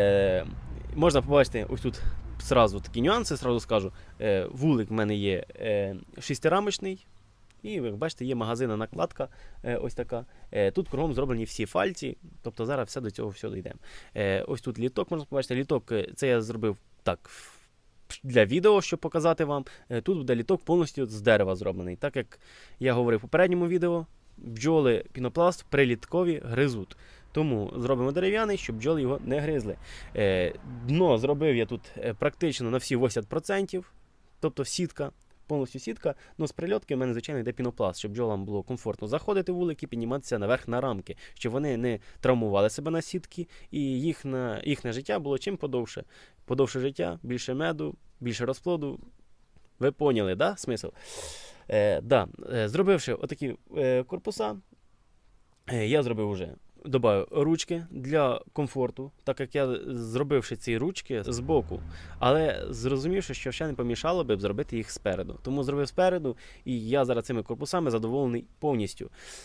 Е, можна побачити ось тут зразу такі нюанси, зразу скажу. Е, вулик в мене є е, шестирамочний. І як бачите, є магазинна накладка, е, ось така. Е, тут кругом зроблені всі фальці, тобто зараз все до цього всього йдемо. Е, ось тут літок, можна побачити. Літок е, це я зробив так для відео, щоб показати вам. Е, тут буде літок повністю з дерева зроблений. Так як я говорив в попередньому відео, бджоли пінопласт приліткові гризуть. Тому зробимо дерев'яний, щоб бджоли його не гризли. Е, дно зробив я тут е, практично на всі 80%, тобто сітка, повністю сітка. Ну, з прильотки в мене, звичайно, йде пінопласт, щоб бджолам було комфортно заходити в вулик і підніматися наверх на рамки, щоб вони не травмували себе на сітки, і їхнє, їхнє життя було чим подовше. Подовше життя, більше меду, більше розплоду. Ви поняли, да, смисл? Е, да. е, Зробивши отакі корпуса, я зробив уже. Добавив ручки для комфорту, так як я зробивши ці ручки з боку, але зрозумівши, що ще не помішало би зробити їх спереду. Тому зробив спереду, і я зараз цими корпусами задоволений повністю.